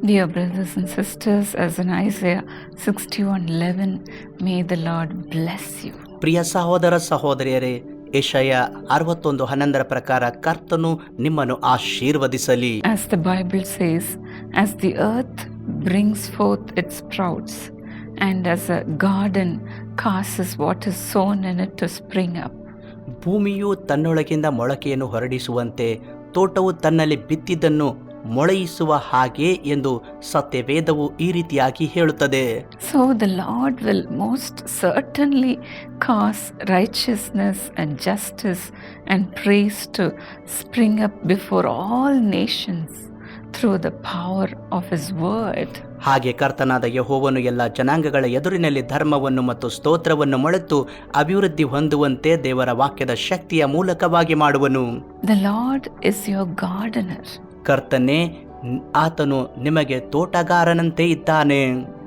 Dear brothers and sisters, as in Isaiah 61:11, may the Lord bless you. ಪ್ರಿಯ ಸಹೋದರ ಸಹೋದರಿಯರೇ ಏಷಯ ಅರವತ್ತೊಂದು ಹನ್ನೊಂದರ ಪ್ರಕಾರ ಕರ್ತನು ನಿಮ್ಮನ್ನು ಆಶೀರ್ವದಿಸಲಿ As the Bible says, as the earth brings forth its sprouts, and as a garden causes what is sown in it to spring up, ಭೂಮಿಯು ತನ್ನೊಳಗಿಂದ ಮೊಳಕೆಯನ್ನು ಹೊರಡಿಸುವಂತೆ ತೋಟವು ತನ್ನಲ್ಲಿ ಬಿತ್ತಿದ್ದನ್ನು ಮೊಳೆಯಿಸುವ ಹಾಗೆ ಎಂದು ಸತ್ಯವೇದವು ಈ ರೀತಿಯಾಗಿ ಹೇಳುತ್ತದೆ. So the Lord will most certainly cause righteousness and justice and praise to spring up before all nations through the power of his word ಹಾಗೆ ಕರ್ತನಾದ ಯಹೋವನು ಎಲ್ಲ ಜನಾಂಗಗಳ ಎದುರಿನಲ್ಲಿ ಧರ್ಮವನ್ನು ಮತ್ತು ಸ್ತೋತ್ರವನ್ನು ಮೊಳೆತು ಅಭಿವೃದ್ಧಿ ಹೊಂದುವಂತೆ ದೇವರ ವಾಕ್ಯದ ಶಕ್ತಿಯ ಮೂಲಕವಾಗಿ ಮಾಡುವನು. The Lord is your gardener ಕರ್ತನೆ ಆತನು ನಿಮಗೆ ತೋಟಗಾರನಂತೆ ಇದ್ದಾನೆ.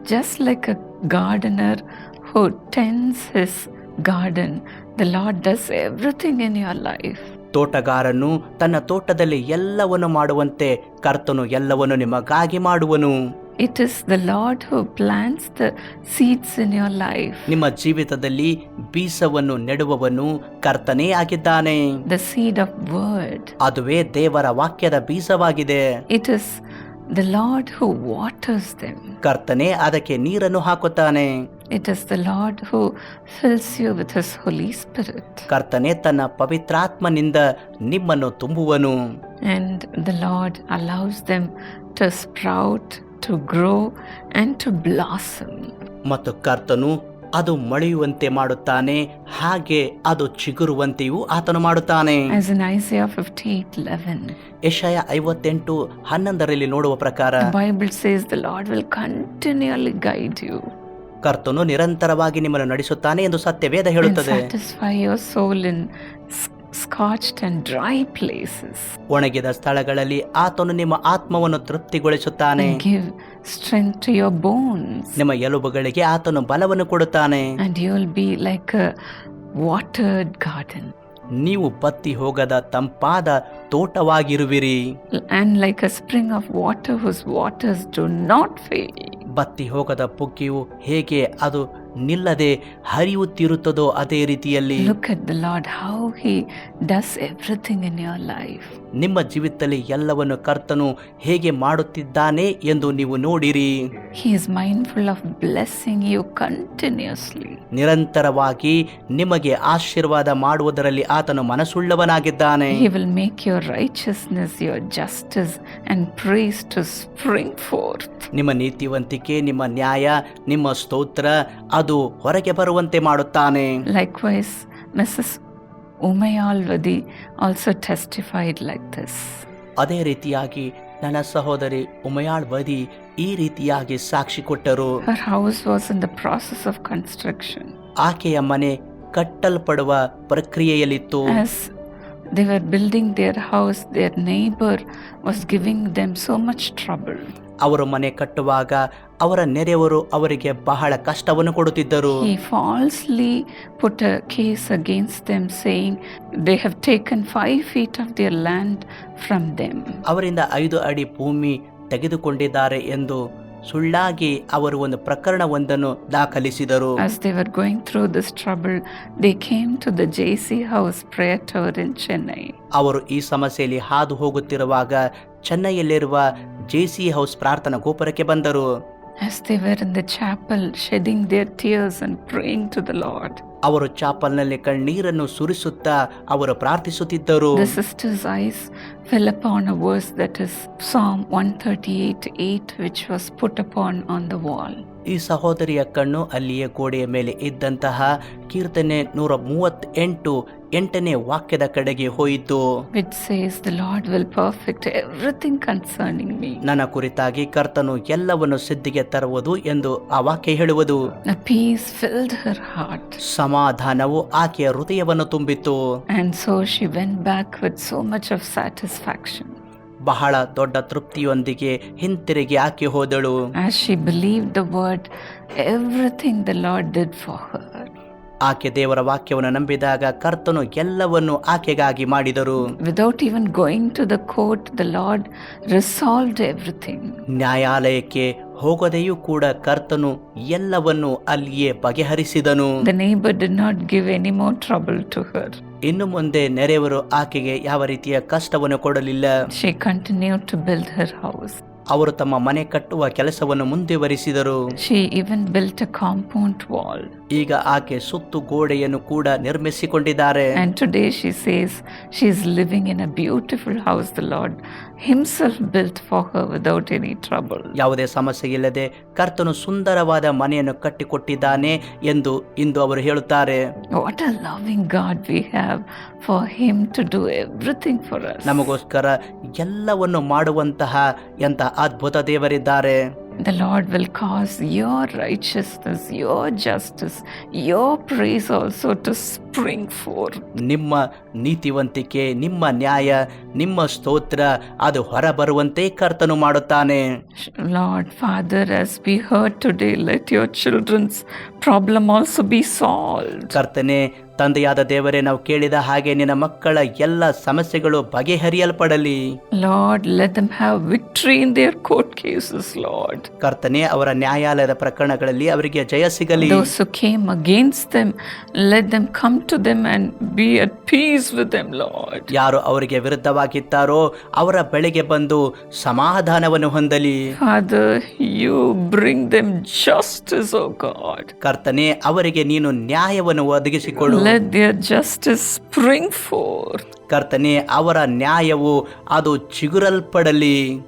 Just like a gardener who tends his garden the Lord does everything in your life ತೋಟಗಾರನು ತನ್ನ ತೋಟದಲ್ಲಿ ಎಲ್ಲವನ್ನು ಮಾಡುವಂತೆ ಕರ್ತನು ಎಲ್ಲವನ್ನು ನಿಮಗಾಗಿ ಮಾಡುವನು. It is the Lord who plants the seeds in your life. ನಿಮ್ಮ ಜೀವಿತದಲ್ಲಿ ಬೀಸವನ್ನು ನೆಡುವವನು ಕರ್ತನೇ ಆಗಿದ್ದಾನೆ The seed of word. ಅದುವೇ ದೇವರ ವಾಕ್ಯದ ಬೀಸವಾಗಿದೆ It is the Lord who waters them. ಕರ್ತನೇ ಅದಕ್ಕೆ ನೀರನ್ನು ಹಾಕುತ್ತಾನೆ It is the Lord who fills you with His Holy Spirit. ಕರ್ತನೇ ತನ್ನ ಪವಿತ್ರಾತ್ಮನಿಂದ ನಿಮ್ಮನ್ನು ತುಂಬುವನು And the Lord allows them to sprout, to grow, and to blossom. ಮತ್ತು ಕರ್ತನು ಅದು ಮಳೆಯುವಂತೆ ಮಾಡುತ್ತಾನೆ ಹಾಗೆ ಅದು ಚಿಗುರುವಂತೆಯೂ ಆತನು ಮಾಡುತ್ತಾನೆ. As in Isaiah 58 11, ಯಶಯ ಐವತ್ತೆಂಟು ಹನ್ನೊಂದರಲ್ಲಿ ನೋಡುವ ಪ್ರಕಾರ the Bible says the Lord will continually guide you. ಕರ್ತನು ನಿರಂತರವಾಗಿ ನಿಮ್ಮನ್ನು ನಡೆಸುತ್ತಾನೆ ಎಂದು ಸತ್ಯವೇದ and ಹೇಳುತ್ತದೆ satisfy your soul in s- scorched and dry places ಒಣಗಿದ ಸ್ಥಳಗಳಲ್ಲಿ ಆತನು ನಿಮ್ಮ ಆತ್ಮವನ್ನು ತೃಪ್ತಿಗೊಳಿಸುತ್ತಾನೆ. Give strength to to bones bones. ನಿಮ್ಮ ಎಲುಬುಗಳಿಗೆ ಆತನು ಬಲವನ್ನು ಕೊಡುತ್ತಾನೆ. And you will be like a watered garden ನೀವು ಬತ್ತಿ ಹೋಗದ ತಂಪಾದ ತೋಟವಾಗಿರುವಿರಿ. And like a spring of water whose waters do not fail. ಬತ್ತಿ ಹೋಗದ ಪುಗ್ಗಿಯು ಹೇಗೆ ಅದು ನಿಲ್ಲದೆ ಹರಿಯುತ್ತಿರುತ್ತದೋ ಅದೇ ರೀತಿಯಲ್ಲಿ Look at the Lord, how He does everything in your life. ನಿಮ್ಮ ಜೀವಿತದಲ್ಲಿ ಎಲ್ಲವನ್ನು ಕರ್ತನು ಹೇಗೆ ಮಾಡುತ್ತಿದ್ದಾನೆ ಎಂದು ನೀವು ನೋಡಿರಿ He is mindful of blessing you continuously. ನಿರಂತರವಾಗಿ ನಿಮಗೆ ಆಶೀರ್ವಾದ ಮಾಡುವುದರಲ್ಲಿ ಆತನು ಮನಸ್ಸುಳ್ಳವನಾಗಿದ್ದಾನೆ He will make your righteousness, your justice, and praise to spring forth. ನಿಮ್ಮ ನೀತಿವಂತಿಕೆ ನಿಮ್ಮ ನ್ಯಾಯ ನಿಮ್ಮ ಸ್ತೋತ್ರ ಅದು ಹೊರಗೆ ಬರುವಂತೆ ಮಾಡುತ್ತಾನೆ Likewise, Mrs. Umayalvadi also testified like this. ಅದೇ ರೀತಿಯಾಗಿ ನನ್ನ ಸಹೋದರಿ ಉಮಯಾಳ್ ಬದಿ ಈ ರೀತಿಯಾಗಿ ಸಾಕ್ಷಿ ಕೊಟ್ಟರು Her house was in the process of construction. ಆಕೆಯ ಮನೆ ಕಟ್ಟಲ್ಪಡುವ ಪ್ರಕ್ರಿಯೆಯಲ್ಲಿತ್ತು As they were building their house, their neighbor was giving them so much trouble. ಅವರು ಮನೆ ಕಟ್ಟುವಾಗ ಅವರ ನೆರೆಯವರು ಅವರಿಗೆ ಬಹಳ ಕಷ್ಟವನ್ನು ಕೊಡುತ್ತಿದ್ದರು. ಈ falsely put case against them saying they have taken 5 feet of their land from them ಅವರಿಂದ 5 ಅಡಿ ಭೂಮಿ ತೆಗೆದುಕೊಂಡಿದ್ದಾರೆ ಎಂದು ಸುಳ್ಳಾಗಿ ಅವರು ಒಂದು ಪ್ರಕರಣವೊಂದನ್ನು ದಾಖಲಿಸಿದರು. As they were going through this trouble they came to the JC house prayer tower in Chennai ಅವರು ಈ ಸಮಸ್ಯೆಯಲ್ಲಿ ಹಾದು ಹೋಗುತ್ತಿರುವಾಗ ಚೆನ್ನೈಯಲ್ಲಿರುವ ಜೆಸಿ ಹೌಸ್ ಪ್ರಾರ್ಥನಾ ಗೋಪುರಕ್ಕೆ ಬಂದರು As they were in the chapel, shedding their tears and praying to the Lord, ಅವರು ಚಾಪಲ್ನಲ್ಲಿ ಕಣ್ಣೀರನ್ನು ಸುರಿಸುತ್ತಾ ಅವರು ಪ್ರಾರ್ಥಿಸುತ್ತಿದ್ದರು the sister's eyes fell upon a verse that is Psalm 138 8, which was put upon on the wall. ಈ ಸಹೋದರಿಯ ಕಣ್ಣು ಅಲ್ಲಿಯೇ ಗೋಡೆಯ ಮೇಲೆ ಇದ್ದಂತಹ ಕೀರ್ತನೆ ನೂರ ಮೂವತ್ತೆಂಟು ಎಂಟನೇ ವಾಕ್ಯದ ಕಡೆಗೆ ಹೋಯಿತು. It says Lord perfect concerning ನನ್ನ ಕುರಿತಾಗಿ ಕರ್ತನು ಎಲ್ಲವನ್ನು ಸಿದ್ದಿಗೆ ತರುವುದು ಎಂದು ಆ ವಾಕ್ಯ ಹೇಳುವುದು. ನ ಪೀಸ್ ಸಮಾಧಾನವು ಆಕೆಯ ಹೃದಯವನ್ನು ತುಂಬಿತು ಸೋ ಮಚ್ ಆಫ್ ಸ್ಯಾಟಿಸ್ಫ್ಯಾಕ್ಷನ್ ಬಹಳ ದೊಡ್ಡ ತೃಪ್ತಿಯೊಂದಿಗೆ ಹಿಂತಿರುಗಿ ಆಕೆ ಹೋದಳು. As she believed the word, everything the Lord did for her. ಆಕೆ ದೇವರ ವಾಕ್ಯವನ್ನು ನಂಬಿದಾಗ ಕರ್ತನು ಎಲ್ಲವನ್ನು ಆಕೆಗಾಗಿ ಮಾಡಿದರು. Without even going to the court the lord resolve everything ನ್ಯಾಯಾಲಯಕ್ಕೆ ಹೋಗದೆಯೂ ಕೂಡ ಕರ್ತನು ಎಲ್ಲವನ್ನು ಅಲ್ಲಿಯೇ ಬಗೆಹರಿಸಿದನು The neighbor did not give any more trouble to her. ಇನ್ನು ಮುಂದೆ ನೆರೆಯವರು ಆಕೆಗೆ ಯಾವ ರೀತಿಯ ಕಷ್ಟವನ್ನು ಕೊಡಲಿಲ್ಲ She continued to build her house. ಅವರು ತಮ್ಮ ಮನೆ ಕಟ್ಟುವ ಕೆಲಸವನ್ನು ಮುಂದುವರಿಸಿದರು She even built a compound wall. ಈಗ ಆಕೆ ಸುತ್ತು ಗೋಡೆಯನ್ನು ಕೂಡ ನಿರ್ಮಿಸಿಕೊಂಡಿದ್ದಾರೆ And today she says she's living in a beautiful house the Lord Himself built for her without any trouble. ಯಾವುದೇ ಸಮಸ್ಯೆ ಇಲ್ಲದೆ ಕರ್ತನು ಸುಂದರವಾದ ಮನೆಯನ್ನು ಕಟ್ಟಿಕೊಟ್ಟಿದ್ದಾನೆ ಎಂದು ಇಂದು ಅವರು ಹೇಳುತ್ತಾರೆ What a loving God we have for Him to do everything for us. ನಮಗೋಸ್ಕರ ಎಲ್ಲವನ್ನು ಮಾಡುವಂತಹ ಎಂತ ಅದ್ಭುತ ದೇವರಿದ್ದಾರೆ The Lord will cause your righteousness, your justice, your praise also to spring forth. ನಿಮ್ಮ ನೀತಿವಂತಿಕೆ ನಿಮ್ಮ ನ್ಯಾಯ ನಿಮ್ಮ ಸ್ತೋತ್ರ ಅದು ಹೊರಬರುವಂತೆ ಕರ್ತನು ಮಾಡುತ್ತಾನೆ Lord, Father, as we heard today, let your children's problem also be solved. ಕರ್ತನೆ ತಂದೆಯಾದ ದೇವರೇ ನಾವು ಕೇಳಿದ ಹಾಗೆ ನಿನ್ನ ಮಕ್ಕಳ ಎಲ್ಲ ಸಮಸ್ಯೆಗಳು ಬಗೆಹರಿಯಲ್ಪಡಲಿ. Lord let them have victory in their court cases lord ಕರ್ತನೆ ಅವರ ನ್ಯಾಯಾಲಯದ ಪ್ರಕರಣಗಳಲ್ಲಿ ಅವರಿಗೆ ಜಯ ಸಿಗಲಿ. Those who came against them let them come to them and be at peace with them lord ಯಾರು ಅವರಿಗೆ ವಿರುದ್ಧವಾಗಿತ್ತಾರೋ ಅವರ ಬೆಳೆಗೆ ಬಂದು ಸಮಾಧಾನವನ್ನು ಹೊಂದಲಿ. Father you bring them justice O God ಕರ್ತನೆ ಅವರಿಗೆ ನೀನು ನ್ಯಾಯವನ್ನು ಒದಗಿಸಿಕೊಳ್ಳು ಸ್ಪ್ರಿಂಗ್ ಫೋರ್ ಕರ್ತನೆ ಅವರ ನ್ಯಾಯವು ಅದು ಚಿಗುರಲ್ಪಡಲಿ.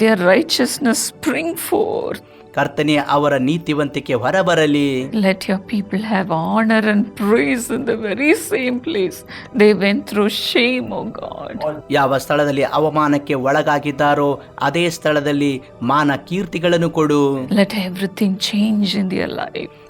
ದೇ ರೈಚಸ್ನೆಸ್ ಸ್ಪ್ರಿಂಗ್ ಫೋರ್ ಕರ್ತನೆ ಅವರ ನೀತಿವಂತಿಕೆ ಹೊರಬರಲಿ. Let your people have honour and praise in the very same place they went through shame O God ಯಾವ ಸ್ಥಳದಲ್ಲಿ ಅವಮಾನಕ್ಕೆ ಒಳಗಾಗಿದ್ದಾರೋ ಅದೇ ಸ್ಥಳದಲ್ಲಿ ಮಾನ ಕೀರ್ತಿಗಳನ್ನು ಕೊಡು. Let everything change in the life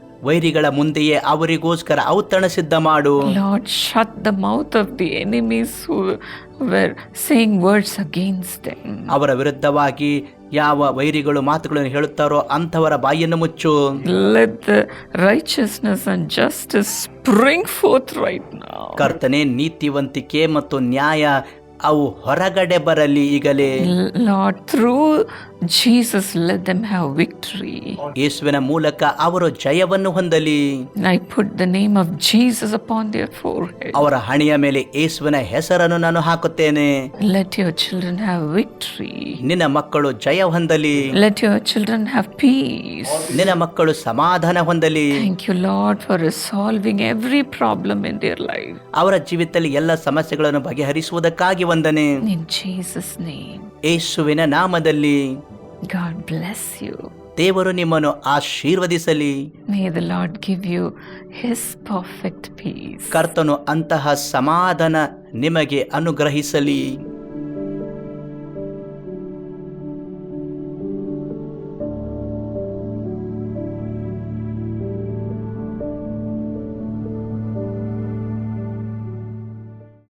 ವೈರಿಗಳ ಮುಂದೆಯೇ ಅವರಿಗೋಸ್ಕರ ಔತಣ ಸಿದ್ಧ ಮಾಡು Lord, shut the mouth of the enemies who were saying words against them. ಅವರ ವಿರುದ್ಧವಾಗಿ ಯಾವ ವೈರಿಗಳು ಮಾತುಗಳನ್ನು ಹೇಳುತ್ತಾರೋ ಅಂಥವರ ಬಾಯಿಯನ್ನು ಮುಚ್ಚು Let the righteousness and justice spring forth right now. ಕರ್ತನೆ ನೀತಿವಂತಿಕೆ ಮತ್ತು ನ್ಯಾಯ ಅವು ಹೊರಗಡೆ ಬರಲಿ ಈಗಲೇ Lord, through Jesus, let them have victory. ಯೇಸುವಿನ ಮೂಲಕ ಅವರು ಜಯವನ್ನು ಹೊಂದಲಿ I put the name of Jesus upon their forehead. ಅವರ ಹಣೆಯ ಮೇಲೆ ಯೇಸುವಿನ ಹೆಸರನ್ನು ನಾನು ಹಾಕುತ್ತೇನೆ Let your children have victory. ನಿನ್ನ ಮಕ್ಕಳು ಜಯ ಹೊಂದಲಿ Let your children have peace. ನಿನ್ನ ಮಕ್ಕಳು ಸಮಾಧಾನ ಹೊಂದಲಿ Thank you, Lord, for resolving every problem in their life. ಅವರ ಜೀವಿತದಲ್ಲಿ ಎಲ್ಲ ಸಮಸ್ಯೆಗಳನ್ನು ಬಗೆಹರಿಸುವುದಕ್ಕಾಗಿ ವಂದನೆ In Jesus' name, ಯೇಸುವಿನ ನಾಮದಲ್ಲಿ God bless you. ದೇವರು ನಿಮ್ಮನ್ನು ಆಶೀರ್ವದಿಸಲಿ May the Lord give you His perfect peace. ಕರ್ತನು ಅಂತಹ ಸಮಾಧಾನ ನಿಮಗೆ ಅನುಗ್ರಹಿಸಲಿ